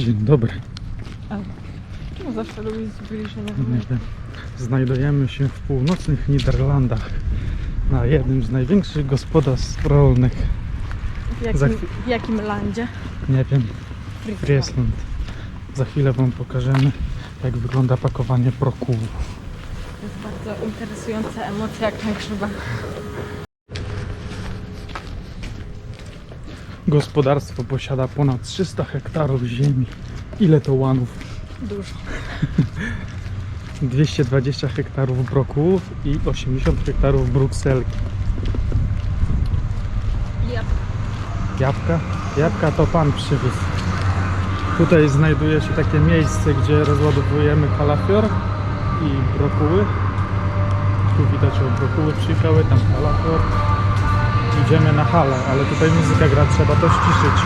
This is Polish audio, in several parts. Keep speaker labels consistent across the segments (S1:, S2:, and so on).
S1: Dzień dobry.
S2: No zawsze lubię zbliżenie.
S1: Nie wiem. Znajdujemy się w północnych Niderlandach na jednym z największych gospodarstw rolnych.
S2: W
S1: Za
S2: jakim, w jakim landzie?
S1: Nie wiem, Friesland. Za chwilę Wam pokażemy, jak wygląda pakowanie brokułów.
S2: To jest bardzo interesująca emocja, jak na grzybach.
S1: Gospodarstwo posiada ponad 300 hektarów ziemi. Ile to łanów?
S2: Dużo.
S1: 220 hektarów brokułów i 80 hektarów brukselki.
S2: Ja.
S1: Jabłka? Jabłka to pan przywiózł. Tutaj znajduje się takie miejsce, gdzie rozładowujemy kalafior i brokuły. Tu widać o brokuły przyjechały, tam kalafior. Idziemy na halę, ale tutaj muzyka gra, trzeba to ściszyć.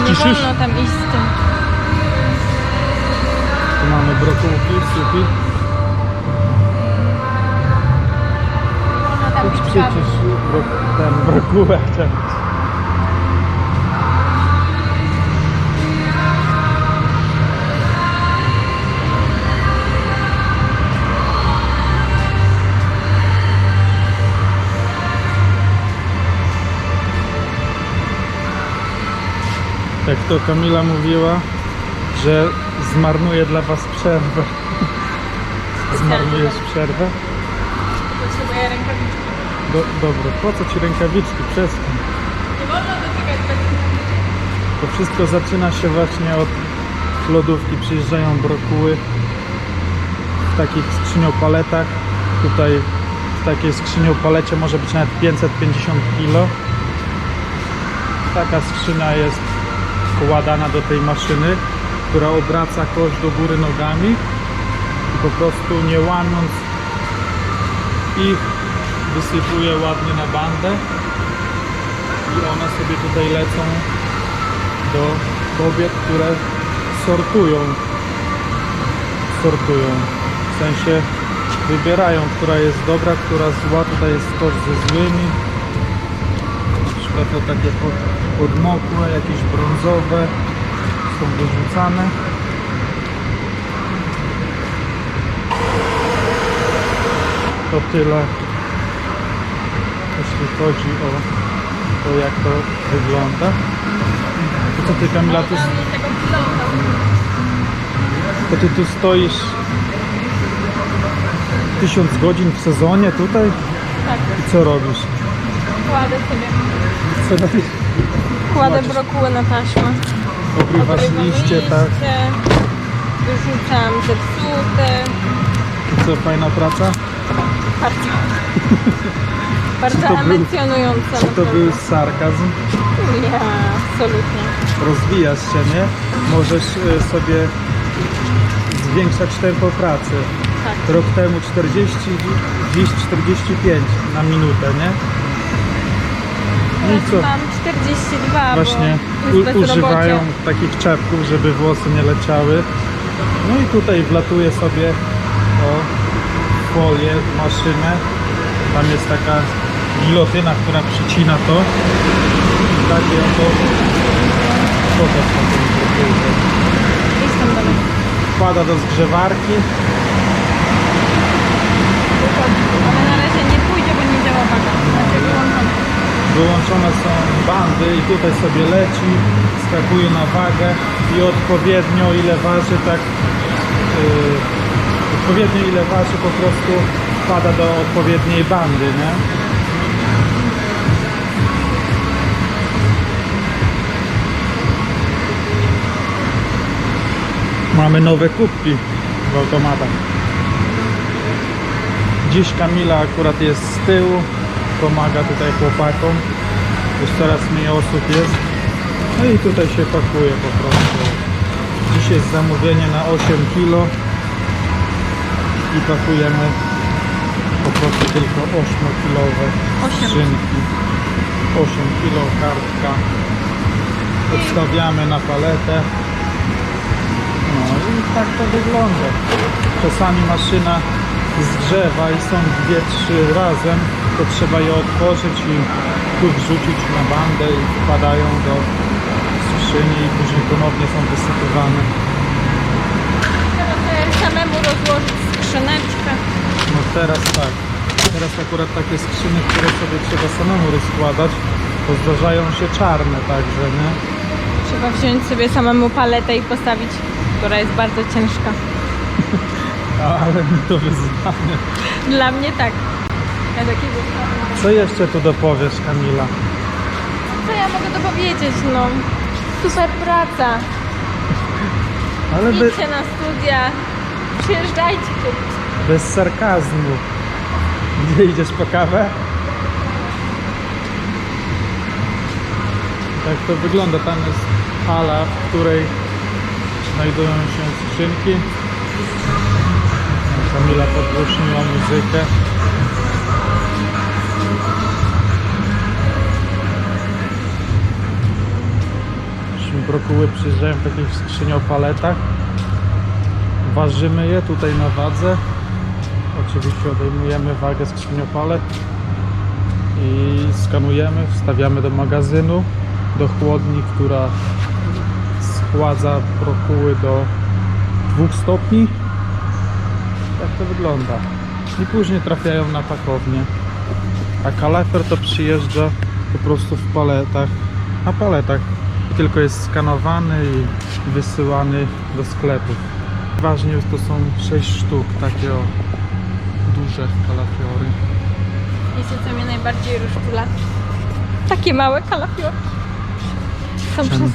S2: Nie
S1: Ściszysz?
S2: wolno tam iść z tym.
S1: Tu mamy brokułki, supi.
S2: Wolno tam iść
S1: przecież bro, ten brokułek ten. Jak to Kamila mówiła, że zmarnuje dla Was przerwę. Zmarnujesz przerwę?
S2: Potrzebuję rękawiczki.
S1: Do, dobra, po co ci rękawiczki? Przestań.
S2: Nie wolno dotykać bez...
S1: To wszystko zaczyna się właśnie od lodówki. Przyjeżdżają brokuły w takich skrzyniopaletach. Tutaj w takiej skrzyniopalecie może być nawet 550 kg. Taka skrzynia jest wkładana do tej maszyny, która obraca kość do góry nogami i po prostu nie łamiąc ich wysypuje ładnie na bandę. I one sobie tutaj lecą do kobiet, które sortują. Sortują. W sensie wybierają, która jest dobra, która zła, tutaj jest kość ze złymi. Na przykład to takie podmokłe, jakieś brązowe są wyrzucane to tyle jeśli chodzi o to jak to wygląda to co ty Kamila tu, to ty tu stoisz tysiąc godzin w sezonie tutaj
S2: Tak,
S1: i co robisz?
S2: kładę sobie.
S1: Co robisz?
S2: Kładę brokuły na taśmę.
S1: Obrywasz liście, tak?
S2: Wyrzucam zepsute.
S1: I co, fajna praca?
S2: Bardzo. Bardzo
S1: to
S2: emocjonujące.
S1: Czy to był sarkazm?
S2: Nie, absolutnie.
S1: Rozwijasz się, nie? Możesz e, sobie zwiększać tempo pracy.
S2: Tak.
S1: Rok temu 40, dziś 45 na minutę, nie? Co?
S2: mam 42,
S1: Właśnie
S2: bo jest
S1: u, używają takich czepków, żeby włosy nie leciały. No i tutaj wlatuje sobie o folię maszynę. Tam jest taka gilotyna, która przycina to. I takie oto pokaż na tym. Wkłada do zgrzewarki.
S2: Ale na razie nie pójdzie, bo nie działa waga. Znaczy wyłączone.
S1: Wyłączone są bandy i tutaj sobie leci, skakuje na wagę i odpowiednio ile waży, tak yy, odpowiednio ile waży po prostu wpada do odpowiedniej bandy, nie? Mamy nowe kubki w automatach. Dziś Kamila akurat jest z tyłu, pomaga tutaj chłopakom. Już coraz mniej osób jest. No i tutaj się pakuje po prostu. Dziś jest zamówienie na 8 kg i pakujemy po prostu tylko 8-kilowe
S2: Osiem.
S1: skrzynki. 8 kg kartka. Odstawiamy na paletę. No i tak to wygląda. Czasami maszyna zgrzewa i są dwie, trzy razem, to trzeba je otworzyć i tu wrzucić na bandę i wpadają do skrzyni i później ponownie są wysypywane.
S2: Sobie samemu rozłożyć skrzyneczkę.
S1: No teraz tak. Teraz akurat takie skrzyny, które sobie trzeba samemu rozkładać, to zdarzają się czarne także, nie?
S2: Trzeba wziąć sobie samemu paletę i postawić, która jest bardzo ciężka.
S1: Ale mi to wyzwanie.
S2: Dla mnie tak.
S1: Co jeszcze tu dopowiesz, Kamila?
S2: Co ja mogę to powiedzieć, no? Super praca.
S1: Ale by,
S2: Idźcie na studia. Przyjeżdżajcie tu.
S1: bez sarkazmu. Gdzie idziesz po kawę? Tak to wygląda. Tam jest hala, w której znajdują się skrzynki. Kamila podgłośniła muzykę. Brokuły przyjeżdżają w takich skrzyniopaletach. Ważymy je tutaj na wadze. Oczywiście odejmujemy wagę skrzyniopale i skanujemy, wstawiamy do magazynu, do chłodni, która schładza brokuły do 2 stopni. Tak to wygląda. I później trafiają na pakownię. A kalafior to przyjeżdża po prostu w paletach, na paletach. Tylko jest skanowany i wysyłany do sklepów. Ważnie to są 6 sztuk, takie o duże kalafiory.
S2: Wiecie, co mnie najbardziej rozczula? Takie małe kalafiory. Są
S1: Czemu?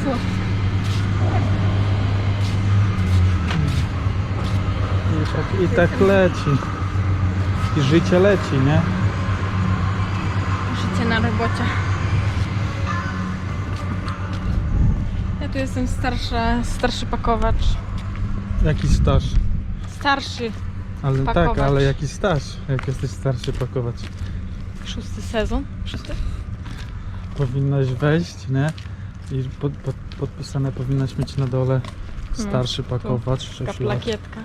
S1: I tak, I tak leci. I życie leci, nie?
S2: Życie na robocie. Tu jestem starsza, starszy pakowacz.
S1: Jaki staż.
S2: Starszy,
S1: Ale tak, ale jaki staż, jak jesteś starszy pakować.
S2: szósty sezon. Szósty?
S1: Powinnaś wejść, nie? I pod, pod, podpisane powinnaś mieć na dole starszy pakowacz,
S2: Taka
S1: 6 lat.
S2: plakietka.